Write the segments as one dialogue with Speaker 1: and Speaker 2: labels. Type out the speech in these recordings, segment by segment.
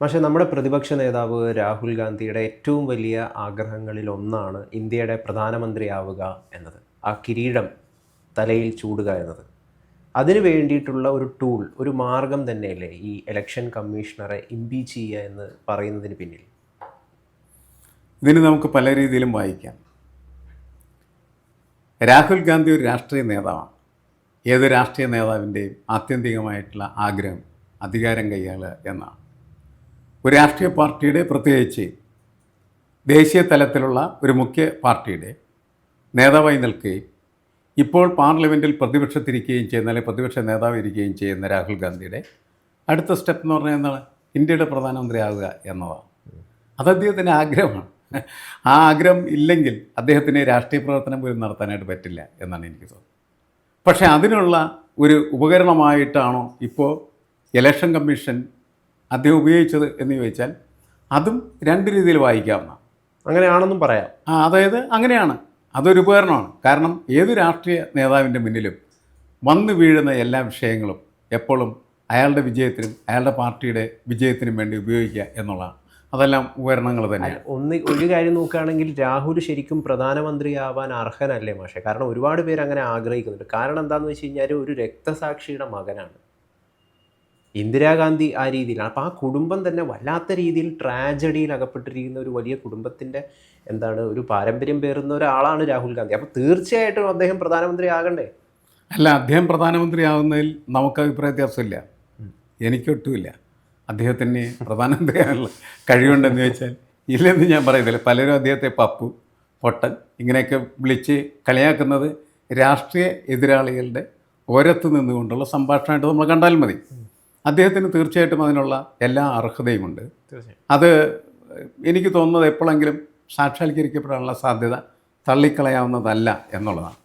Speaker 1: പക്ഷേ നമ്മുടെ പ്രതിപക്ഷ നേതാവ് രാഹുൽ ഗാന്ധിയുടെ ഏറ്റവും വലിയ ആഗ്രഹങ്ങളിൽ ഒന്നാണ് ഇന്ത്യയുടെ പ്രധാനമന്ത്രിയാവുക എന്നത്. ആ കിരീടം തലയിൽ ചൂടുക എന്നത്. അതിനു വേണ്ടിയിട്ടുള്ള ഒരു ടൂൾ ഒരു മാർഗം തന്നെയല്ലേ ഈ ഇലക്ഷൻ കമ്മീഷണറെ ഇമ്പീച്ച് ചെയ്യുക എന്ന് പറയുന്നതിന് പിന്നിൽ?
Speaker 2: ഇതിന് നമുക്ക് പല രീതിയിലും വായിക്കാം. രാഹുൽ ഗാന്ധി ഒരു രാഷ്ട്രീയ നേതാവാണ്. ഏത് രാഷ്ട്രീയ നേതാവിന്റെയും ആത്യന്തികമായിട്ടുള്ള ആഗ്രഹം അധികാരം കൈയാളുക എന്നാണ്. ഒരു രാഷ്ട്രീയ പാർട്ടിയുടെ പ്രത്യേകിച്ച് ദേശീയ തലത്തിലുള്ള ഒരു മുഖ്യ പാർട്ടിയുടെ നേതാവായി നിൽക്കുകയും ഇപ്പോൾ പാർലമെന്റിൽ പ്രതിപക്ഷത്തിരിക്കുകയും ചെയ്യുന്ന അല്ലെങ്കിൽ പ്രതിപക്ഷ നേതാവ് ഇരിക്കുകയും ചെയ്യുന്ന രാഹുൽ ഗാന്ധിയുടെ അടുത്ത സ്റ്റെപ്പ് എന്ന് പറഞ്ഞാൽ എന്താണ്? ഇന്ത്യയുടെ പ്രധാനമന്ത്രിയാവുക എന്നതാണ്. അത് അദ്ദേഹത്തിന്റെ ആഗ്രഹമാണ്. ആ ആഗ്രഹം ഇല്ലെങ്കിൽ അദ്ദേഹത്തിന് രാഷ്ട്രീയ പ്രവർത്തനം പോലും നടത്താനായിട്ട് പറ്റില്ല എന്നാണ് എനിക്ക് തോന്നുന്നത്. പക്ഷേ അതിനുള്ള ഒരു ഉപകരണമായിട്ടാണോ ഇപ്പോൾ ഇലക്ഷൻ കമ്മീഷൻ അദ്ദേഹം ഉപയോഗിച്ചത് എന്ന് ചോദിച്ചാൽ അതും രണ്ട് രീതിയിൽ വായിക്കാവുന്ന
Speaker 1: അങ്ങനെയാണെന്നും പറയാം.
Speaker 2: ആ അതായത് അങ്ങനെയാണ്. അതൊരു ഉപകരണമാണ്. കാരണം ഏത് രാഷ്ട്രീയ നേതാവിന്റെ മുന്നിലും വന്നു വീഴുന്ന എല്ലാ വിഷയങ്ങളും എപ്പോഴും അയാളുടെ വിജയത്തിനും അയാളുടെ പാർട്ടിയുടെ വിജയത്തിനും വേണ്ടി ഉപയോഗിക്കുക എന്നുള്ളതാണ്. അതെല്ലാം ഉപകരണങ്ങൾ തന്നെയാണ്.
Speaker 1: ഒന്ന് ഒരു കാര്യം നോക്കുകയാണെങ്കിൽ രാഹുൽ ശരിക്കും പ്രധാനമന്ത്രിയാവാൻ അർഹനല്ലേ മാഷെ? കാരണം ഒരുപാട് പേര് അങ്ങനെ ആഗ്രഹിക്കുന്നുണ്ട്. കാരണം എന്താണെന്ന് വെച്ച് കഴിഞ്ഞാൽ ഒരു രക്തസാക്ഷിയുടെ മകനാണ്. ഇന്ദിരാഗാന്ധി ആ രീതിയിലാണ്. അപ്പോൾ ആ കുടുംബം തന്നെ വല്ലാത്ത രീതിയിൽ ട്രാജഡിയിൽ അകപ്പെട്ടിരിക്കുന്ന ഒരു വലിയ കുടുംബത്തിന്റെ എന്താണ് ഒരു പാരമ്പര്യം പേറുന്ന ഒരാളാണ് രാഹുൽ ഗാന്ധി. അപ്പോൾ തീർച്ചയായിട്ടും അദ്ദേഹം പ്രധാനമന്ത്രി ആകണ്ടേ?
Speaker 2: അല്ല അദ്ദേഹം പ്രധാനമന്ത്രി ആവുന്നതിൽ നമുക്ക് അഭിപ്രായ വ്യത്യാസമില്ല. എനിക്കൊട്ടുമില്ല. അദ്ദേഹത്തിന് പ്രധാനമന്ത്രിയാനുള്ള കഴിവുണ്ടെന്ന് ചോദിച്ചാൽ ഇല്ലെന്ന് ഞാൻ പറയുന്നില്ല പലരും അദ്ദേഹത്തെ പപ്പു പൊട്ടൻ ഇങ്ങനെയൊക്കെ വിളിച്ച് കളിയാക്കുന്നത് രാഷ്ട്രീയ എതിരാളികളുടെ ഓരത്ത് നിന്നുകൊണ്ടുള്ള സംഭാഷണമായിട്ട് നമ്മൾ കണ്ടാൽ മതി. അദ്ദേഹത്തിന് തീർച്ചയായിട്ടും അതിനുള്ള എല്ലാ അർഹതയുമുണ്ട്.
Speaker 1: ഉണ്ട്
Speaker 2: അത് എനിക്ക് തോന്നുന്നത് എപ്പോഴെങ്കിലും സാക്ഷാത്കരിക്കപ്പെടാനുള്ള സാധ്യത തള്ളിക്കളയാവുന്നതല്ല എന്നുള്ളതാണ്.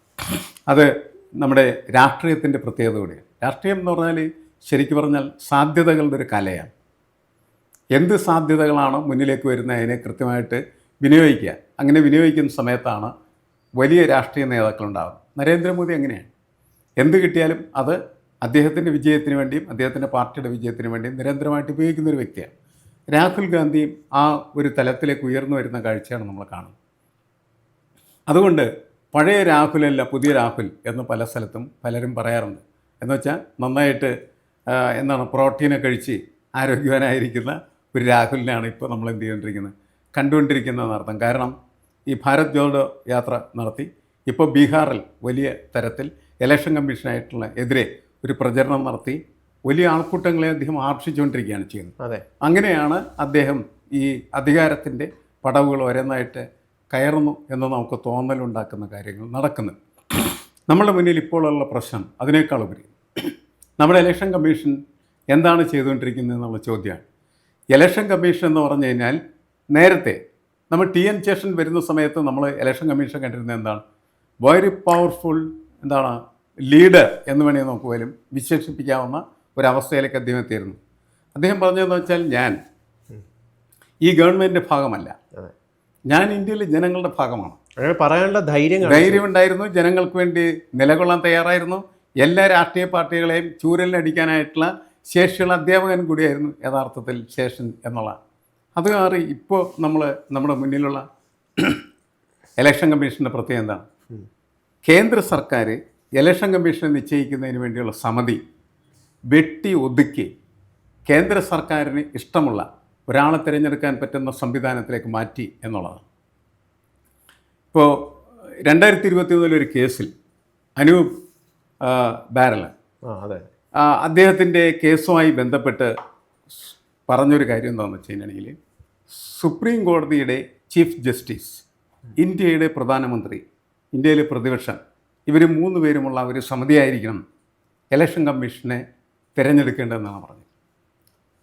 Speaker 2: അത് നമ്മുടെ രാഷ്ട്രീയത്തിന്റെ പ്രത്യേകത കൂടിയാണ്. രാഷ്ട്രീയം എന്ന് പറഞ്ഞാൽ ശരിക്കും പറഞ്ഞാൽ സാധ്യതകളുടെ ഒരു കലയാണ്. എന്ത് സാധ്യതകളാണോ മുന്നിലേക്ക് വരുന്നത് അതിനെ കൃത്യമായിട്ട് വിനിയോഗിക്കുക. അങ്ങനെ വിനിയോഗിക്കുന്ന സമയത്താണ് വലിയ രാഷ്ട്രീയ നേതാക്കളുണ്ടാകുന്നത് നരേന്ദ്രമോദി അങ്ങനെയാണ് എന്ത് കിട്ടിയാലും അത് അദ്ദേഹത്തിന്റെ വിജയത്തിന് വേണ്ടിയും അദ്ദേഹത്തിന്റെ പാർട്ടിയുടെ വിജയത്തിന് വേണ്ടിയും നിരന്തരമായിട്ട് ഉപയോഗിക്കുന്ന ഒരു വ്യക്തിയാണ്. രാഹുൽ ഗാന്ധിയും ആ ഒരു തലത്തിലേക്ക് ഉയർന്നു വരുന്ന കാഴ്ചയാണ് നമ്മൾ കാണുന്നത്. അതുകൊണ്ട് പഴയ രാഹുലല്ല പുതിയ രാഹുൽ എന്ന് പല സ്ഥലത്തും പലരും പറയാറുണ്ട്. എന്ന് വെച്ചാൽ നന്നായിട്ട് എന്താണ് പ്രോട്ടീനെ കഴിച്ച് ആരോഗ്യവാനായിരിക്കുന്ന ഒരു രാഹുലിനാണ് ഇപ്പോൾ നമ്മൾ എന്ത് ചെയ്തുകൊണ്ടിരിക്കുന്നത്? കണ്ടുകൊണ്ടിരിക്കുന്നതെന്ന് അർത്ഥം കാരണം ഈ ഭാരത് ജോഡോ യാത്ര നടത്തി ഇപ്പോൾ ബീഹാറിൽ വലിയ തരത്തിൽ ഇലക്ഷൻ കമ്മീഷനായിട്ടുള്ള എതിരെ ഒരു പ്രചരണം നടത്തി. വലിയ ആൾക്കൂട്ടങ്ങളെ അദ്ദേഹം ആർഷിച്ചുകൊണ്ടിരിക്കുകയാണ് ചെയ്യുന്നത്.
Speaker 1: അതെ.
Speaker 2: അങ്ങനെയാണ് അദ്ദേഹം ഈ അധികാരത്തിന്റെ പടവുകൾ ഓരോന്നായിട്ട് കയറുന്നു എന്ന് നമുക്ക് തോന്നലുണ്ടാക്കുന്ന കാര്യങ്ങൾ നടക്കുന്നത്. നമ്മുടെ മുന്നിൽ ഇപ്പോഴുള്ള പ്രശ്നം അതിനേക്കാൾ ഉപരി. നമ്മുടെ ഇലക്ഷൻ കമ്മീഷൻ എന്താണ് ചെയ്തുകൊണ്ടിരിക്കുന്നത് എന്നുള്ള ചോദ്യമാണ്. ഇലക്ഷൻ കമ്മീഷൻ എന്ന് പറഞ്ഞു കഴിഞ്ഞാൽ നേരത്തെ നമ്മൾ ടി എൻ ശേഷൻ വരുന്ന സമയത്ത് നമ്മൾ ഇലക്ഷൻ കമ്മീഷൻ കണ്ടിരുന്നത് എന്താണ്? വെരി പവർഫുൾ എന്താണ്? ലീഡർ എന്ന് വേണമെങ്കിൽ നമുക്ക് പോലും വിശേഷിപ്പിക്കാവുന്ന ഒരവസ്ഥയിലേക്ക് അദ്ദേഹം എത്തിയിരുന്നു. അദ്ദേഹം പറഞ്ഞതെന്ന് വെച്ചാൽ ഞാൻ. ഈ ഗവൺമെന്റിന്റെ ഭാഗമല്ല. ഞാൻ ഇന്ത്യയിലെ ജനങ്ങളുടെ ഭാഗമാണ്.
Speaker 1: പറയാനുള്ള ധൈര്യം ധൈര്യം
Speaker 2: ധൈര്യമുണ്ടായിരുന്നു ജനങ്ങൾക്ക് വേണ്ടി നിലകൊള്ളാൻ തയ്യാറായിരുന്നു. എല്ലാ രാഷ്ട്രീയ പാർട്ടികളെയും ചൂരലിനടിക്കാനായിട്ടുള്ള ശേഷിയുള്ള അധ്യാപകൻ കൂടിയായിരുന്നു യഥാർത്ഥത്തിൽ ശേഷൻ എന്നുള്ള. അത് മാറി ഇപ്പോൾ നമ്മൾ നമ്മുടെ മുന്നിലുള്ള ഇലക്ഷൻ കമ്മീഷന്റെ പ്രത്യേകത എന്താണ്? കേന്ദ്ര സർക്കാർ ഇലക്ഷൻ കമ്മീഷനെ നിശ്ചയിക്കുന്നതിന് വേണ്ടിയുള്ള സമിതി വെട്ടി ഒതുക്കി കേന്ദ്ര സർക്കാരിന് ഇഷ്ടമുള്ള ഒരാളെ തിരഞ്ഞെടുക്കാൻ പറ്റുന്ന സംവിധാനത്തിലേക്ക് മാറ്റി എന്നുള്ളതാണ്. ഇപ്പോൾ രണ്ടായിരത്തി ഇരുപത്തി മൂന്നിലൊരു കേസിൽ അനൂപ്
Speaker 1: ബാരലൻ അതെ.
Speaker 2: അദ്ദേഹത്തിന്റെ കേസുമായി ബന്ധപ്പെട്ട് പറഞ്ഞൊരു കാര്യം എന്താണെന്ന് വെച്ച് കഴിഞ്ഞാണെങ്കിൽ സുപ്രീം കോടതിയുടെ ചീഫ് ജസ്റ്റിസ് ഇന്ത്യയുടെ പ്രധാനമന്ത്രി ഇന്ത്യയിലെ പ്രതിപക്ഷം ഇവർ മൂന്ന് പേരുമുള്ള ഒരു സമിതിയായിരിക്കണം ഇലക്ഷൻ കമ്മീഷനെ തിരഞ്ഞെടുക്കേണ്ടതെന്നാണ് പറഞ്ഞത്.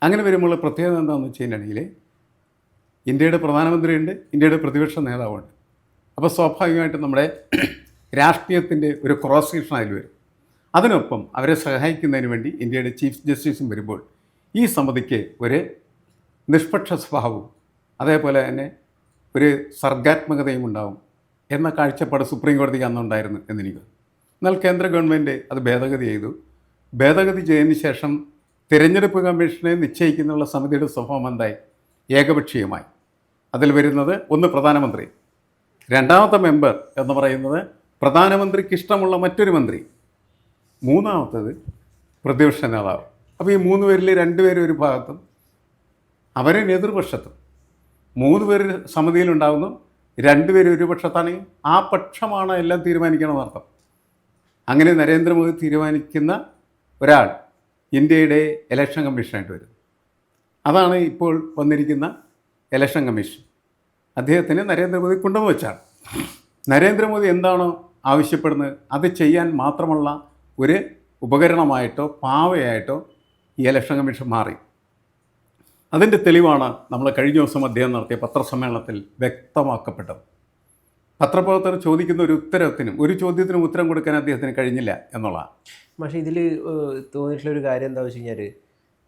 Speaker 2: അങ്ങനെ വരുമ്പോൾ പ്രത്യേകത എന്താണെന്ന് വെച്ച് കഴിഞ്ഞിട്ടുണ്ടെങ്കിൽ ഇന്ത്യയുടെ പ്രധാനമന്ത്രിയുണ്ട് ഇന്ത്യയുടെ പ്രതിപക്ഷ നേതാവുണ്ട്. അപ്പോൾ സ്വാഭാവികമായിട്ടും നമ്മുടെ രാഷ്ട്രീയത്തിന്റെ ഒരു ക്രോസ് സെക്ഷൻ അതിൽ വരും. അതിനൊപ്പം അവരെ സഹായിക്കുന്നതിന് വേണ്ടി ഇന്ത്യയുടെ ചീഫ് ജസ്റ്റിസും വരുമ്പോൾ ഈ സമിതിക്ക് ഒരു നിഷ്പക്ഷ സ്വഭാവവും അതേപോലെ തന്നെ ഒരു സർഗാത്മകതയും ഉണ്ടാവും. എന്ന കാഴ്ചപ്പാട് സുപ്രീം കോടതിക്ക് അന്നുണ്ടായിരുന്നു എന്നെനിക്ക്. എന്നാൽ കേന്ദ്ര ഗവൺമെന്റ് അത് ഭേദഗതി ചെയ്തു. ഭേദഗതി ചെയ്തതിന് ശേഷം തിരഞ്ഞെടുപ്പ് കമ്മീഷനെ നിശ്ചയിക്കുന്നുള്ള സമിതിയുടെ സ്വഭാവം എന്തായി? ഏകപക്ഷീയമായി. അതിൽ വരുന്നത് ഒന്ന് പ്രധാനമന്ത്രി രണ്ടാമത്തെ മെമ്പർ എന്ന് പറയുന്നത് പ്രധാനമന്ത്രിക്ക് ഇഷ്ടമുള്ള മറ്റൊരു മന്ത്രി മൂന്നാമത്തത് പ്രതിപക്ഷ നേതാവ്. അപ്പോൾ ഈ മൂന്ന് പേരിൽ രണ്ടുപേരും ഒരു ഭാഗത്തും അവരെ എതിർപക്ഷത്തും. മൂന്ന് പേര് സമിതിയിലുണ്ടാകുന്നു രണ്ടുപേരും ഒരു പക്ഷത്താണെങ്കിൽ ആ പക്ഷമാണ് എല്ലാം തീരുമാനിക്കണമെന്നർത്ഥം അങ്ങനെ നരേന്ദ്രമോദി തീരുമാനിക്കുന്ന ഒരാൾ ഇന്ത്യയുടെ ഇലക്ഷൻ കമ്മീഷനായിട്ട് വരും. അതാണ് ഇപ്പോൾ വന്നിരിക്കുന്ന ഇലക്ഷൻ കമ്മീഷൻ. അദ്ദേഹത്തിന് നരേന്ദ്രമോദി കൊണ്ടുവന്ന് വെച്ചാണ് നരേന്ദ്രമോദി എന്താണോ ആവശ്യപ്പെടുന്നത് അത് ചെയ്യാൻ മാത്രമുള്ള ഒരു ഉപകരണമായിട്ടോ പാവയായിട്ടോ ഈ ഇലക്ഷൻ കമ്മീഷൻ മാറി. അതിന്റെ തെളിവാണ് നമ്മൾ കഴിഞ്ഞ ദിവസം അദ്ദേഹം നടത്തിയ പത്രസമ്മേളനത്തിൽ വ്യക്തമാക്കപ്പെട്ടത്. പത്രപ്രവർത്തകർ ചോദിക്കുന്ന ഒരു ഉത്തരത്തിനും ഒരു ചോദ്യത്തിനും ഉത്തരം കൊടുക്കാൻ അദ്ദേഹത്തിന് കഴിഞ്ഞില്ല എന്നുള്ളതാണ്.
Speaker 1: പക്ഷേ ഇതിൽ തോന്നിയിട്ടുള്ള ഒരു കാര്യം എന്താ വെച്ച് കഴിഞ്ഞാൽ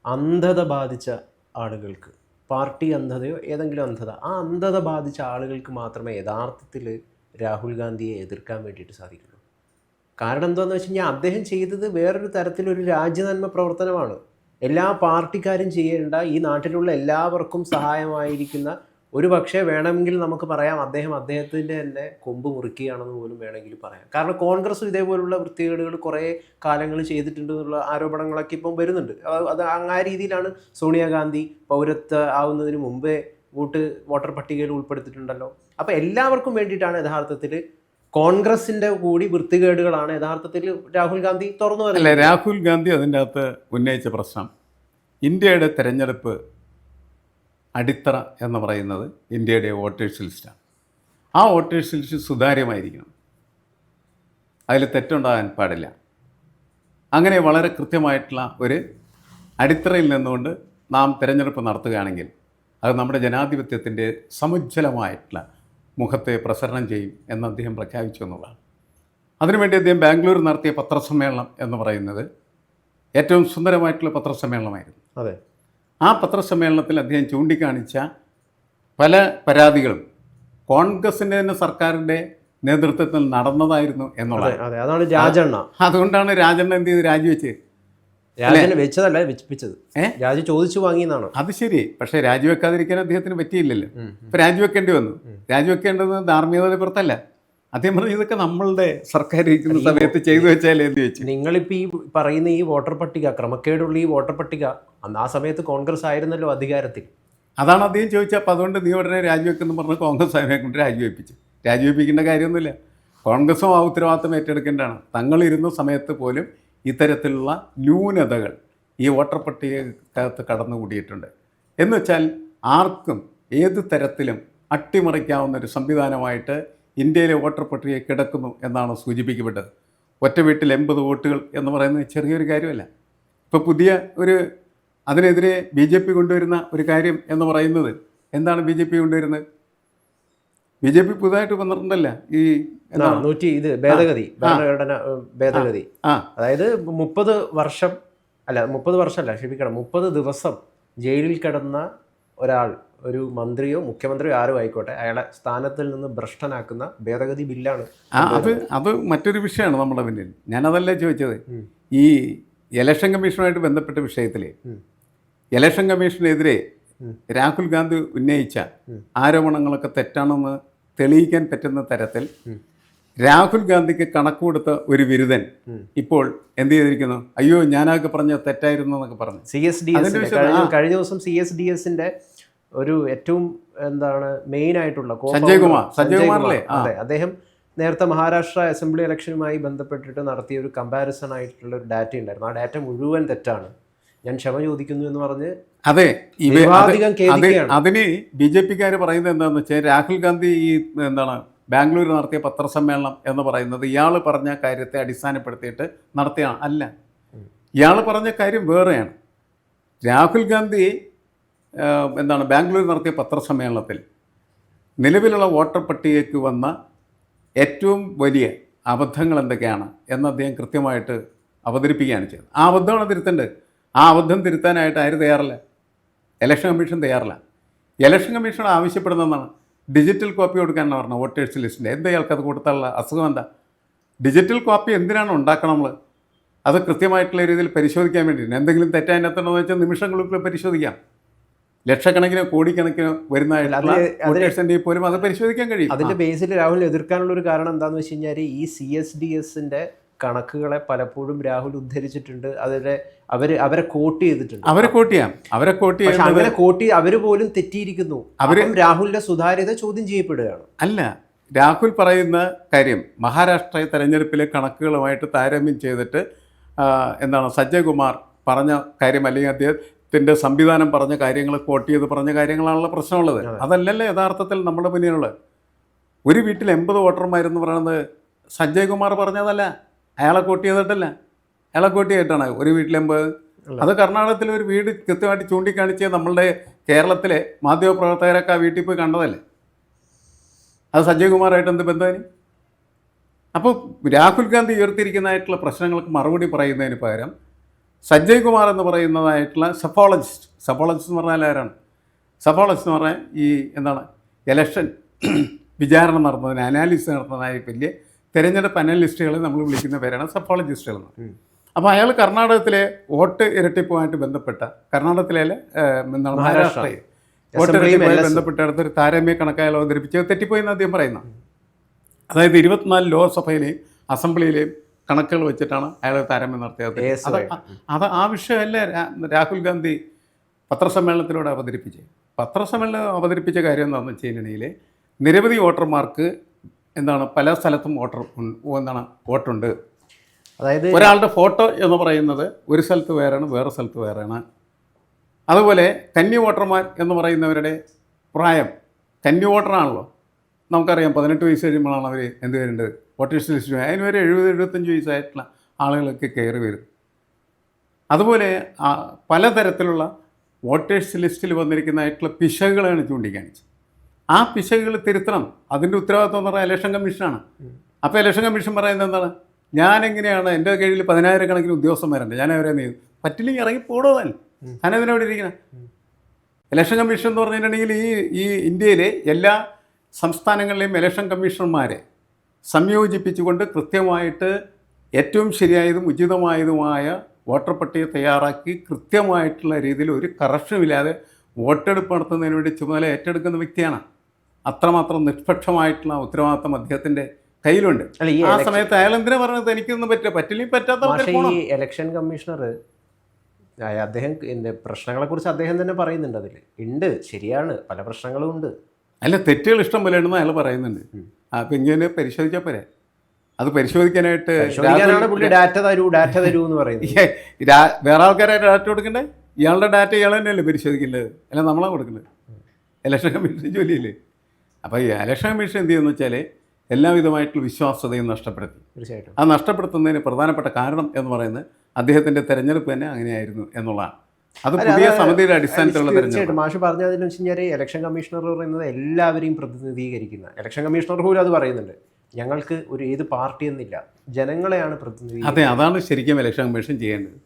Speaker 1: അന്ധത ബാധിച്ച ആളുകൾക്ക് പാർട്ടി അന്ധതയോ ഏതെങ്കിലും അന്ധത ആ അന്ധത ബാധിച്ച ആളുകൾക്ക് മാത്രമേ യഥാർത്ഥത്തിൽ രാഹുൽ ഗാന്ധിയെ എതിർക്കാൻ വേണ്ടിയിട്ട് സാധിക്കുള്ളൂ. കാരണം എന്താണെന്ന് വെച്ച് കഴിഞ്ഞാൽ അദ്ദേഹം ചെയ്തത് വേറൊരു തരത്തിലൊരു രാജ്യനന്മ പ്രവർത്തനമാണ്. എല്ലാ പാർട്ടിക്കാരും ചെയ്യേണ്ട ഈ നാട്ടിലുള്ള എല്ലാവർക്കും സഹായമായിരിക്കുന്ന ഒരു പക്ഷേ വേണമെങ്കിൽ നമുക്ക് പറയാം അദ്ദേഹം അദ്ദേഹത്തിന്റെ തന്നെ കൊമ്പ് മുറിക്കുകയാണെന്ന് പോലും വേണമെങ്കിൽ പറയാം. കാരണം കോൺഗ്രസ് ഇതേപോലുള്ള വൃത്തികേടുകൾ കുറേ കാലങ്ങൾ ചെയ്തിട്ടുണ്ട് എന്നുള്ള ആരോപണങ്ങളൊക്കെ ഇപ്പം വരുന്നുണ്ട്. അത് ആ രീതിയിലാണ് സോണിയാഗാന്ധി പൗരത്വ ആവുന്നതിന് മുമ്പേ വോട്ട് വോട്ടർ പട്ടികയിൽ ഉൾപ്പെടുത്തിയിട്ടുണ്ടല്ലോ. അപ്പോൾ എല്ലാവർക്കും വേണ്ടിയിട്ടാണ് യഥാർത്ഥത്തിൽ കോൺഗ്രസിന്റെ കൂടി വൃത്തികേടുകളാണ് യഥാർത്ഥത്തിൽ രാഹുൽ ഗാന്ധി തുറന്നു
Speaker 2: അല്ല രാഹുൽ ഗാന്ധി അതിന്റെ അകത്ത് ഉന്നയിച്ച പ്രശ്നം ഇന്ത്യയുടെ തെരഞ്ഞെടുപ്പ് അടിത്തറ എന്ന് പറയുന്നത് ഇന്ത്യയുടെ വോട്ടേഴ്സ് ലിസ്റ്റാണ്. ആ വോട്ടേഴ്സ് ലിസ്റ്റ് സുതാര്യമായിരിക്കണം. അതിൽ തെറ്റുണ്ടാകാൻ പാടില്ല. അങ്ങനെ വളരെ കൃത്യമായിട്ടുള്ള ഒരു അടിത്തറയിൽ നിന്നുകൊണ്ട് നാം തിരഞ്ഞെടുപ്പ് നടത്തുകയാണെങ്കിൽ അത് നമ്മുടെ ജനാധിപത്യത്തിന്റെ സമുജ്വലമായിട്ടുള്ള മുഖത്തെ പ്രസരണം ചെയ്യും എന്ന് അദ്ദേഹം പ്രഖ്യാപിച്ചു എന്നുള്ളതാണ്. അതിനുവേണ്ടി അദ്ദേഹം ബാംഗ്ലൂർ നടത്തിയ പത്രസമ്മേളനം എന്ന് പറയുന്നത് ഏറ്റവും സുന്ദരമായിട്ടുള്ള പത്രസമ്മേളനമായിരുന്നു.
Speaker 1: അതെ.
Speaker 2: ആ പത്രസമ്മേളനത്തിൽ അദ്ദേഹം ചൂണ്ടിക്കാണിച്ച പല പരാതികളും കോൺഗ്രസിന്റെ തന്നെ സർക്കാരിന്റെ നേതൃത്വത്തിൽ നടന്നതായിരുന്നു എന്നുള്ളത്
Speaker 1: അതെ. അതാണ് രാജണ്ണ.
Speaker 2: അതുകൊണ്ടാണ് രാജണ്ണ എന്ത് ചെയ്ത് രാജിവെച്ച്
Speaker 1: രാജന് വെച്ചതല്ല വെച്ചിപ്പിച്ചത്
Speaker 2: ഏ?
Speaker 1: രാജു ചോദിച്ചു വാങ്ങിയെന്നാണ്.
Speaker 2: അത് ശരി. പക്ഷെ രാജിവെക്കാതിരിക്കാൻ അദ്ദേഹത്തിന് പറ്റിയില്ലല്ലോ. ഇപ്പൊ രാജിവെക്കേണ്ടി വന്നു. രാജിവെക്കേണ്ടത് ധാർമ്മികതയുടെ പുറത്തല്ല. അദ്ദേഹം പറഞ്ഞു ഇതൊക്കെ നമ്മളുടെ സർക്കാർ ഇരിക്കുന്ന സമയത്ത് ചെയ്തു വെച്ചാൽ എന്ത് വെച്ചു
Speaker 1: നിങ്ങളിപ്പോൾ ഈ പറയുന്ന ഈ വോട്ടർ പട്ടിക ക്രമക്കേടുള്ള ഈ വോട്ടർ പട്ടിക അന്ന് ആ സമയത്ത് കോൺഗ്രസ് ആയിരുന്നല്ലോ അധികാരത്തിൽ.
Speaker 2: അതാണ് അദ്ദേഹം ചോദിച്ചത്. അപ്പോൾ അതുകൊണ്ട് നീ ഉടനെ രാജിവെക്കുന്നു പറഞ്ഞ് കോൺഗ്രസ് അതിനെ കൊണ്ട് രാജിവെപ്പിച്ചു. രാജിവെപ്പിക്കേണ്ട കാര്യമൊന്നുമില്ല. കോൺഗ്രസും ആ ഉത്തരവാദിത്തം ഏറ്റെടുക്കേണ്ടതാണ്. തങ്ങളിരുന്ന സമയത്ത് പോലും ഇത്തരത്തിലുള്ള ന്യൂനതകൾ ഈ വോട്ടർ പട്ടികക്കകത്ത് കടന്നുകൂടിയിട്ടുണ്ട്. എന്ന് വെച്ചാൽ ആർക്കും ഏത് തരത്തിലും അട്ടിമറിക്കാവുന്ന ഒരു സംവിധാനമായിട്ട് ഇന്ത്യയിലെ വോട്ടർ പട്ടിക കിടക്കുന്നു എന്നാണ് സൂചിപ്പിക്കപ്പെട്ടത്. ഒറ്റ വീട്ടിൽ എൺപത് വോട്ടുകൾ എന്ന് പറയുന്നത് ചെറിയൊരു കാര്യമല്ല. ഇപ്പോൾ പുതിയ ഒരു അതിനെതിരെ ബി ജെ പി കൊണ്ടുവരുന്ന ഒരു കാര്യം എന്ന് പറയുന്നത് എന്താണ് ബി ജെ പി കൊണ്ടുവരുന്നത്? ബി ജെ പി പുതുതായിട്ട് വന്നിട്ടുണ്ടല്ല? ഈ
Speaker 1: നൂറ്റി ഇത് ഭേദഗതി ഭരണഘടന ഭേദഗതി. അതായത് മുപ്പത് വർഷം അല്ല മുപ്പത് വർഷമല്ല ക്ഷമിക്കണം മുപ്പത് ദിവസം ജയിലിൽ കിടന്ന ഒരാൾ ഒരു മന്ത്രിയോ മുഖ്യമന്ത്രിയോ ആരും ആയിക്കോട്ടെ അയാളെ സ്ഥാനത്തിൽ നിന്ന് ഭ്രഷ്ടനാക്കുന്ന ഭേദഗതി ബില്ലാണ്
Speaker 2: ആ അത് അത് മറ്റൊരു വിഷയമാണ് നമ്മുടെ പിന്നിൽ. ഞാനതല്ല ചോദിച്ചത്? ഈ ഇലക്ഷൻ കമ്മീഷനുമായിട്ട് ബന്ധപ്പെട്ട വിഷയത്തിൽ
Speaker 1: എലക്ഷൻ
Speaker 2: ഇലക്ഷൻ കമ്മീഷനെതിരെ. രാഹുൽ ഗാന്ധി ഉന്നയിച്ച. ആരോപണങ്ങളൊക്കെ തെറ്റാണെന്ന് തെളിയിക്കാൻ പറ്റുന്ന തരത്തിൽ രാഹുൽ ഗാന്ധിക്ക് കണക്ക് കൊടുത്ത ഒരു ബിരുദൻ ഇപ്പോൾ എന്ത് ചെയ്തിരിക്കുന്നു അയ്യോ ഞാനൊക്കെ പറഞ്ഞ തെറ്റായിരുന്നു എന്നൊക്കെ പറഞ്ഞു
Speaker 1: സി എസ് ഡി എസ് കഴിഞ്ഞ ദിവസം സി എസ് ഡി എസിന്റെ ഒരു ഏറ്റവും എന്താണ് മെയിൻ ആയിട്ടുള്ള
Speaker 2: സഞ്ജയ് കുമാർ. സഞ്ജയ് കുമാറല്ലേ?
Speaker 1: കുമാർ.
Speaker 2: അല്ലേ
Speaker 1: അതെ അദ്ദേഹം നേരത്തെ മഹാരാഷ്ട്ര അസംബ്ലി ഇലക്ഷനുമായി ബന്ധപ്പെട്ടിട്ട് നടത്തിയ ഒരു കമ്പാരിസൺ ആയിട്ടുള്ള ഒരു ഡാറ്റ ഉണ്ടായിരുന്നു ആ ഡാറ്റ മുഴുവൻ തെറ്റാണ് ഞാൻ ക്ഷമ ചോദിക്കുന്നു എന്ന് പറഞ്ഞ്
Speaker 2: അതെ ഇവ അതിന് ബി ജെ പിക്കാർ പറയുന്നത് എന്താണെന്ന് വെച്ചാൽ രാഹുൽ ഗാന്ധി ഈ എന്താണ് ബാംഗ്ലൂർ നടത്തിയ പത്രസമ്മേളനം എന്ന് പറയുന്നത് ഇയാൾ പറഞ്ഞ കാര്യത്തെ അടിസ്ഥാനപ്പെടുത്തിയിട്ട് നടത്തിയാണ്. അല്ല. ഇയാൾ പറഞ്ഞ കാര്യം വേറെയാണ്. രാഹുൽ ഗാന്ധി എന്താണ് ബാംഗ്ലൂർ നടത്തിയ പത്രസമ്മേളനത്തിൽ നിലവിലുള്ള വോട്ടർ പട്ടികയ്ക്ക് വന്ന ഏറ്റവും വലിയ അബദ്ധങ്ങൾ എന്തൊക്കെയാണ് എന്ന് അദ്ദേഹം കൃത്യമായിട്ട് അവതരിപ്പിക്കുകയാണ് ചെയ്തത്. ആ അബദ്ധമാണ് തിരുത്തേണ്ടത് ആ അബദ്ധം തിരുത്താനായിട്ട് ആര് തയ്യാറല്ല? ഇലക്ഷൻ കമ്മീഷൻ തയ്യാറല്ല. ഇലക്ഷൻ കമ്മീഷൻ ആവശ്യപ്പെടുന്നതെന്നാണ്. ഡിജിറ്റൽ കോപ്പി കൊടുക്കാനാണ് പറഞ്ഞത് വോട്ടേഴ്സ് ലിസ്റ്റിന്റെ എന്താ ഇയാൾക്ക് അത് കൊടുത്താലുള്ള അസുഖം എന്താ? ഡിജിറ്റൽ കോപ്പി എന്തിനാണ് ഉണ്ടാക്കണം നമ്മൾ അത് കൃത്യമായിട്ടുള്ള രീതിയിൽ പരിശോധിക്കാൻ വേണ്ടിയിട്ട് എന്തെങ്കിലും തെറ്റായതിനകത്തുണ്ടോ എന്ന് വെച്ചാൽ നിമിഷങ്ങൾക്കുള്ളിൽ പരിശോധിക്കാം. ലക്ഷക്കണക്കിനോ കോടിക്കണക്കിന് വരുന്ന വോട്ടേഴ്സിന്റെ പോലും അത് പരിശോധിക്കാൻ കഴിയും.
Speaker 1: അതിന്റെ ബേസിൽ രാഹുൽ എതിർക്കാനുള്ള ഒരു കാരണം എന്താണെന്ന് വെച്ച് കഴിഞ്ഞാൽ ഈ സി എസ് ഡി എസിന്റെ കണക്കുകളെ പലപ്പോഴും രാഹുൽ ഉദ്ധരിച്ചിട്ടുണ്ട്. അതിലെ അവർ അവരെ കോട്ട് ചെയ്തിട്ടുണ്ട്.
Speaker 2: അവരെ കോട്ട് ചെയ്യാം. അവരെ കോട്ട്
Speaker 1: ചെയ്യാം
Speaker 2: ചെയ്യുന്നത്
Speaker 1: കോട്ട് അവർ പോലും തെറ്റിയിരിക്കുന്നു.
Speaker 2: അവരും
Speaker 1: രാഹുലിന്റെ സുതാര്യത ചോദ്യം ചെയ്യപ്പെടുകയാണ്.
Speaker 2: അല്ല രാഹുൽ പറയുന്ന കാര്യം മഹാരാഷ്ട്ര തെരഞ്ഞെടുപ്പിലെ കണക്കുകളുമായിട്ട് താരതമ്യം ചെയ്തിട്ട് എന്താണ് സജ്ജയ് കുമാർ പറഞ്ഞ കാര്യം അല്ലെങ്കിൽ അദ്ദേഹത്തിന്റെ സംവിധാനം പറഞ്ഞ കാര്യങ്ങൾ കോട്ട് ചെയ്ത് പറഞ്ഞ കാര്യങ്ങളാണല്ലോ പ്രശ്നമുള്ളത്. അതല്ലല്ലോ യഥാർത്ഥത്തിൽ നമ്മുടെ മുന്നിലുള്ളത്? ഒരു വീട്ടിൽ എൺപത് വോട്ടർമാരെന്ന് പറയുന്നത് സഞ്ജയ് കുമാർ പറഞ്ഞതല്ല. അയാളെ കോട്ട് ചെയ്തിട്ടല്ല. അയാളെ കോട്ട് ചെയ്തിട്ടാണ്. ഒരു വീട്ടിലെമ്പ്. അത് കർണാടകത്തിലെ ഒരു വീട് കൃത്യമായിട്ട് ചൂണ്ടിക്കാണിച്ച് നമ്മളുടെ കേരളത്തിലെ മാധ്യമപ്രവർത്തകരൊക്കെ ആ വീട്ടിൽ പോയി കണ്ടതല്ലേ? അത് സഞ്ജയ് കുമാറായിട്ട് എന്ത് ബന്ധമാണ് അപ്പോൾ രാഹുൽ ഗാന്ധി ഉയർത്തിയിരിക്കുന്നതായിട്ടുള്ള പ്രശ്നങ്ങൾക്ക് മറുപടി പറയുന്നതിന് പകരം സഞ്ജയ് കുമാർ എന്ന് പറയുന്നതായിട്ടുള്ള സഫോളജിസ്റ്റ് സഫോളജിസ്റ്റ് എന്ന് പറഞ്ഞാൽ ആരാണ്? സഫോളജിസ്റ്റ് എന്ന് പറഞ്ഞാൽ ഈ എന്താണ്? എലക്ഷൻ വിചാരണ നടത്തുന്നതിന് അനാലിസിസ് നടത്തുന്നതായി വലിയ തെരഞ്ഞെടുപ്പ് അനലിസ്റ്റുകളെ നമ്മൾ വിളിക്കുന്ന പേരാണ് സഫോളജിസ്റ്റുകൾ എന്ന് അപ്പോൾ അയാൾ കർണാടകത്തിലെ വോട്ട് ഇരട്ടിപ്പുമായിട്ട് ബന്ധപ്പെട്ട കർണാടകത്തിലെ എന്താണ്
Speaker 1: മഹാരാഷ്ട്ര.
Speaker 2: മഹാരാഷ്ട്രയിൽ വോട്ട് ഇരട്ടിപ്പുമായി. ബന്ധപ്പെട്ട അടുത്തൊരു താരതമ്യ കണക്കായാൽ അവതരിപ്പിച്ചത് തെറ്റിപ്പോയി എന്ന് അദ്ദേഹം പറയുന്നത്. അതായത് ഇരുപത്തിനാല് ലോക്സഭയിലെയും അസംബ്ലിയിലെയും കണക്കുകൾ വെച്ചിട്ടാണ് അയാൾ താരമ്യം നടത്തിയത്. അത് ആ വിഷയമല്ല രാഹുൽ ഗാന്ധി പത്രസമ്മേളനത്തിലൂടെ അവതരിപ്പിച്ചത്. പത്രസമ്മേളനം അവതരിപ്പിച്ച കാര്യം എന്താണെന്ന് വെച്ച് കഴിഞ്ഞിട്ടുണ്ടെങ്കിൽ നിരവധി വോട്ടർമാർക്ക് എന്താണ് പല സ്ഥലത്തും വോട്ടർ എന്താണ് വോട്ടുണ്ട്.
Speaker 1: അതായത്
Speaker 2: ഒരാളുടെ ഫോട്ടോ എന്ന് പറയുന്നത് ഒരു സ്ഥലത്ത് വേറെയാണ് വേറെ സ്ഥലത്ത് വേറെയാണ് അതുപോലെ കന്നി വോട്ടർമാർ എന്ന് പറയുന്നവരുടെ പ്രായം കന്നി വോട്ടറാണല്ലോ. നമുക്കറിയാം പതിനെട്ട് വയസ്സ് കഴിയുമ്പോഴാണ് അവർ എന്ത് വരേണ്ടത് വോട്ടേഴ്സ് ലിസ്റ്റ് അതിന് വരെ എഴുപത് എഴുപത്തഞ്ച് വയസ്സായിട്ടുള്ള ആളുകളൊക്കെ കയറി വരും. അതുപോലെ പലതരത്തിലുള്ള വോട്ടേഴ്സ് ലിസ്റ്റിൽ വന്നിരിക്കുന്നതായിട്ടുള്ള പിശകുകളാണ് ചൂണ്ടിക്കാണിച്ചത്. ആ പിശകുകൾ തിരുത്തണം. അതിന്റെ ഉത്തരവാദിത്വം എന്ന് പറഞ്ഞാൽ ഇലക്ഷൻ കമ്മീഷനാണ് അപ്പോൾ ഇലക്ഷൻ കമ്മീഷൻ പറയുന്നത് എന്താണ്? ഞാൻ എങ്ങനെയാണ് എന്റെ കീഴിൽ പതിനായിരക്കണക്കിന് ഉദ്യോഗസ്ഥന്മാരുണ്ട്. ഞാൻ അവരെ നീ പറ്റില്ലെങ്കിൽ ഇറങ്ങി പോടോ താൻ ഞാനതിനോട് ഇരിക്കണം? ഇലക്ഷൻ കമ്മീഷൻ എന്ന് പറഞ്ഞിട്ടുണ്ടെങ്കിൽ ഈ ഈ ഇന്ത്യയിലെ എല്ലാ സംസ്ഥാനങ്ങളിലെയും ഇലക്ഷൻ കമ്മീഷണർമാരെ സംയോജിപ്പിച്ചുകൊണ്ട് കൃത്യമായിട്ട് ഏറ്റവും ശരിയായതും ഉചിതമായതുമായ വോട്ടർ പട്ടിക തയ്യാറാക്കി കൃത്യമായിട്ടുള്ള രീതിയിൽ ഒരു കറക്ഷനുമില്ലാതെ വോട്ടെടുപ്പ് നടത്തുന്നതിന് വേണ്ടി ചുമതല ഏറ്റെടുക്കുന്ന വ്യക്തിയാണ്. അത്രമാത്രം നിഷ്പക്ഷമായിട്ടുള്ള ഉത്തരവാദിത്തം അദ്ദേഹത്തിന്റെ കയ്യിലുണ്ട്. ആ സമയത്ത് അയാൾ എന്തിനാ പറഞ്ഞത്? എനിക്കൊന്നും പറ്റില്ല. പറ്റില്ല പറ്റാത്ത.
Speaker 1: ഈ ഇലക്ഷൻ കമ്മീഷണർ അദ്ദേഹം എന്റെ പ്രശ്നങ്ങളെ കുറിച്ച് അദ്ദേഹം തന്നെ പറയുന്നുണ്ട് അതിൽ. ഉണ്ട് ശരിയാണ് പല പ്രശ്നങ്ങളും ഉണ്ട്.
Speaker 2: അല്ല തെറ്റുകൾ ഇഷ്ടം പോലെ ഉണ്ടെന്ന് അയാൾ പറയുന്നുണ്ട്. അപ്പം ഇങ്ങനെ പരിശോധിച്ചാൽ പോരെ? അത് പരിശോധിക്കാനായിട്ട്
Speaker 1: ഡാറ്റ തരൂ ഡാറ്റ തരൂ എന്ന് പറയുന്നത്
Speaker 2: വേറെ ആൾക്കാരായിട്ട് ഡാറ്റ കൊടുക്കണ്ടേ? ഇയാളുടെ ഡാറ്റ ഇയാൾ തന്നെയല്ലേ പരിശോധിക്കേണ്ടത്? അല്ല നമ്മളാണ് കൊടുക്കുന്നത്. ഇലക്ഷൻ കമ്മീഷൻ ജോലിയില്ലേ? അപ്പോൾ ഈ ഇലക്ഷൻ കമ്മീഷൻ എന്ത് ചെയ്യുന്നു വെച്ചാൽ എല്ലാവിധമായിട്ടുള്ള വിശ്വാസ്യതയും നഷ്ടപ്പെടുത്തി.
Speaker 1: തീർച്ചയായിട്ടും.
Speaker 2: അത് നഷ്ടപ്പെടുത്തുന്നതിന് പ്രധാനപ്പെട്ട കാരണം എന്ന് പറയുന്നത് അദ്ദേഹത്തിന്റെ തെരഞ്ഞെടുപ്പ് തന്നെ അങ്ങനെയായിരുന്നു എന്നുള്ളതാണ്. അത് പുതിയ സമിതിയുടെ അടിസ്ഥാനത്തിലുള്ള തെരഞ്ഞെടുപ്പ്
Speaker 1: തീർച്ചയായിട്ടും മാഷ് പറഞ്ഞതെന്ന് വെച്ച് കഴിഞ്ഞാൽ ഇലക്ഷൻ കമ്മീഷണർ പറയുന്നത് എല്ലാവരെയും പ്രതിനിധീകരിക്കുന്ന ഇലക്ഷൻ കമ്മീഷണർ പോലും അത് പറയുന്നുണ്ട്. ഞങ്ങൾക്ക് ഒരു ഏത് പാർട്ടി എന്നില്ല ജനങ്ങളെയാണ് പ്രതിനിധി
Speaker 2: അതെ അതാണ് ശരിക്കും ഇലക്ഷൻ കമ്മീഷൻ ചെയ്യേണ്ടത്.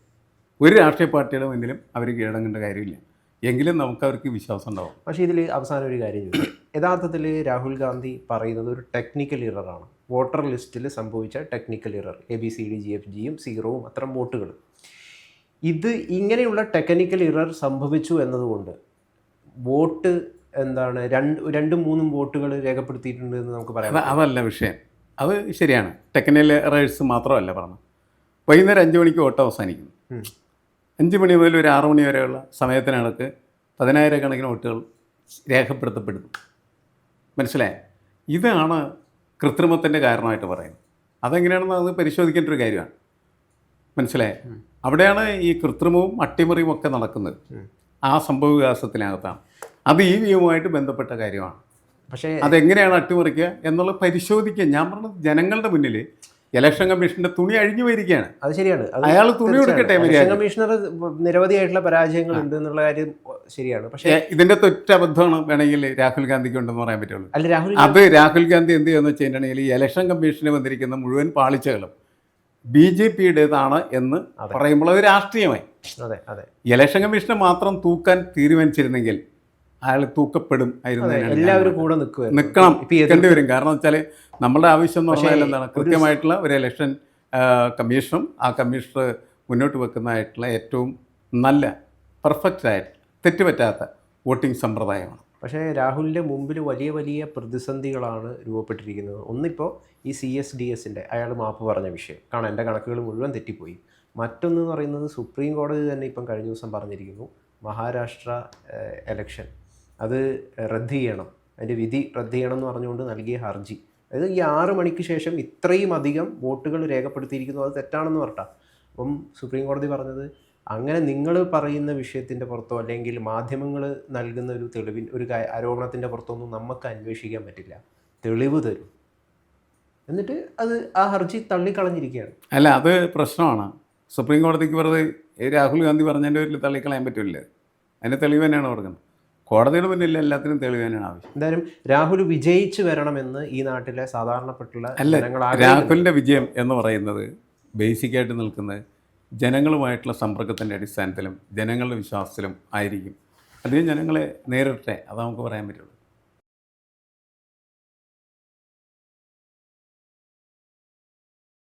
Speaker 2: ഒരു രാഷ്ട്രീയ പാർട്ടിയുടെ മുന്നിലും അവർ കീഴടങ്ങേണ്ട കാര്യമില്ല. എങ്കിലും നമുക്ക് അവർക്ക് വിശ്വാസം ഉണ്ടാവും.
Speaker 1: പക്ഷേ ഇതിൽ അവസാനം ഒരു കാര്യം ചോദിച്ചു യഥാർത്ഥത്തിൽ രാഹുൽ ഗാന്ധി പറയുന്നത് ഒരു ടെക്നിക്കൽ ഇററാണ് വോട്ടർ ലിസ്റ്റിൽ സംഭവിച്ച technical error A B C D G F ജിയും സീറോവും അത്തരം വോട്ടുകൾ. ഇത് ഇങ്ങനെയുള്ള ടെക്നിക്കൽ ഇറർ സംഭവിച്ചു എന്നതുകൊണ്ട് വോട്ട് എന്താണ് രണ്ട് രണ്ടും മൂന്നും വോട്ടുകൾ രേഖപ്പെടുത്തിയിട്ടുണ്ട് എന്ന് നമുക്ക് പറയാം
Speaker 2: അതല്ല വിഷയം. അത് ശരിയാണ്. ടെക്നിക്കൽ ഇറേഴ്സ് മാത്രമല്ല പറഞ്ഞു വൈകുന്നേരം അഞ്ച് മണിക്ക് വോട്ട് അവസാനിക്കുന്നു.
Speaker 1: ഉം.
Speaker 2: അഞ്ച് മണി മുതൽ ഒരു ആറു മണി വരെയുള്ള സമയത്തിനകത്ത് പതിനായിരക്കണക്കിന് വോട്ടുകൾ രേഖപ്പെടുത്തപ്പെടുന്നു. മനസ്സിലായി? ഇതാണ് കൃത്രിമത്തിന്റെ കാരണമായിട്ട് പറയുന്നത്. അതെങ്ങനെയാണെന്ന് അത് പരിശോധിക്കേണ്ട ഒരു കാര്യമാണ്. മനസ്സിലായി? അവിടെയാണ് ഈ കൃത്രിമവും അട്ടിമറിയും ഒക്കെ നടക്കുന്നത്. ആ സംഭവ വികാസത്തിനകത്താണ് അത് ഈ വിയുമായിട്ട് ബന്ധപ്പെട്ട കാര്യമാണ്.
Speaker 1: പക്ഷേ
Speaker 2: അതെങ്ങനെയാണ് അട്ടിമറിക്കുക എന്നുള്ളത് പരിശോധിക്കുക. ഞാൻ പറഞ്ഞത് ജനങ്ങളുടെ മുന്നിൽ ഇലക്ഷൻ കമ്മീഷന്റെ തുണി അഴിഞ്ഞു പോയിരിക്കുകയാണ്.
Speaker 1: അത് ശരിയാണ്.
Speaker 2: അയാൾ തുണി കൊടുക്കട്ടെ
Speaker 1: ഇലക്ഷൻ കമ്മീഷണർ നിരവധിയായിട്ടുള്ള പരാജയങ്ങൾ ഉണ്ട് എന്നുള്ള കാര്യം ശരിയാണ്. പക്ഷേ
Speaker 2: ഇതിന്റെ തൊറ്റബദ്ധമാണ് വേണമെങ്കിൽ രാഹുൽ ഗാന്ധിക്ക് ഉണ്ടെന്ന് പറയാൻ പറ്റുള്ളൂ.
Speaker 1: അല്ല രാഹുൽ
Speaker 2: അത് രാഹുൽ ഗാന്ധി എന്ത് ചെയ്യുന്ന വെച്ചിട്ടുണ്ടെങ്കിൽ ഈ ഇലക്ഷൻ കമ്മീഷന് വന്നിരിക്കുന്ന മുഴുവൻ പാളിച്ചകളും ബി ജെ പിയുടേതാണ് എന്ന്. പറയുമ്പോൾ അത് രാഷ്ട്രീയമായി.
Speaker 1: അതെ അതെ.
Speaker 2: ഇലക്ഷൻ കമ്മീഷനെ മാത്രം തൂക്കാൻ തീരുമാനിച്ചിരുന്നെങ്കിൽ അയാൾ തൂക്കപ്പെടും
Speaker 1: എല്ലാവരും കൂടെ നിൽക്കുക
Speaker 2: നിൽക്കണം നിൽക്കേണ്ടി വരും. കാരണം വെച്ചാൽ നമ്മുടെ ആവശ്യം എന്ന് പറഞ്ഞാൽ എന്താണ്? കൃത്യമായിട്ടുള്ള ഒരു ഇലക്ഷൻ കമ്മീഷനും ആ കമ്മീഷണർ മുന്നോട്ട് വെക്കുന്നതായിട്ടുള്ള ഏറ്റവും നല്ല പെർഫെക്റ്റ് ആയിട്ട് തെറ്റുപറ്റാത്ത വോട്ടിംഗ് സമ്പ്രദായമാണ്.
Speaker 1: പക്ഷേ രാഹുലിന്റെ മുമ്പിൽ വലിയ വലിയ പ്രതിസന്ധികളാണ് രൂപപ്പെട്ടിരിക്കുന്നത്. ഒന്നിപ്പോൾ ഈ സി എസ് ഡി എസിന്റെ അയാൾ മാപ്പ് പറഞ്ഞ വിഷയം. കാരണം എന്റെ കണക്കുകൾ മുഴുവൻ തെറ്റിപ്പോയി. മറ്റൊന്ന് പറയുന്നത് സുപ്രീം കോടതി തന്നെ ഇപ്പം കഴിഞ്ഞ ദിവസം പറഞ്ഞിരിക്കുന്നു. മഹാരാഷ്ട്ര എലക്ഷൻ അത് റദ്ദ് ചെയ്യണം. അതിന്റെ വിധി റദ്ദ് ചെയ്യണം എന്ന് പറഞ്ഞുകൊണ്ട് നൽകിയ ഹർജി. അതായത് ഈ ആറ് മണിക്ക് ശേഷം ഇത്രയും അധികം വോട്ടുകൾ രേഖപ്പെടുത്തിയിരിക്കുന്നു. അത് തെറ്റാണെന്ന് പറഞ്ഞാൽ അപ്പം സുപ്രീം കോടതി പറഞ്ഞത് അങ്ങനെ നിങ്ങൾ പറയുന്ന വിഷയത്തിന്റെ പുറത്തോ അല്ലെങ്കിൽ മാധ്യമങ്ങൾ നൽകുന്ന ഒരു തെളിവിൻ ഒരു ആരോപണത്തിന്റെ പുറത്തൊന്നും നമുക്ക് അന്വേഷിക്കാൻ പറ്റില്ല. തെളിവ് തരും. എന്നിട്ട് അത് ആ ഹർജി തള്ളിക്കളഞ്ഞിരിക്കുകയാണ്.
Speaker 2: അല്ല അത് പ്രശ്നമാണ്. സുപ്രീം കോടതിക്ക് ഈ രാഹുൽ ഗാന്ധി പറഞ്ഞതിന്റെ പേരിൽ തള്ളിക്കളയാൻ പറ്റില്ല. അതിന്റെ തെളിവ് തന്നെയാണ് കൊടുക്കുന്നത്. കോടതിയുടെ മുന്നിൽ എല്ലാത്തിനും തെളിവ് തന്നെയാണ് ആവശ്യം.
Speaker 1: എന്തായാലും രാഹുൽ വിജയിച്ചു വരണമെന്ന് ഈ നാട്ടിലെ സാധാരണപ്പെട്ടുള്ള
Speaker 2: അല്ല. രാഹുലിന്റെ വിജയം എന്ന് പറയുന്നത് ബേസിക്കായിട്ട് നിൽക്കുന്നത് ജനങ്ങളുമായിട്ടുള്ള സമ്പർക്കത്തിന്റെ അടിസ്ഥാനത്തിലും ജനങ്ങളുടെ വിശ്വാസത്തിലും ആയിരിക്കും. അദ്ദേഹം ജനങ്ങളെ നേരിട്ടെ അത് നമുക്ക് പറയാൻ പറ്റുള്ളൂ.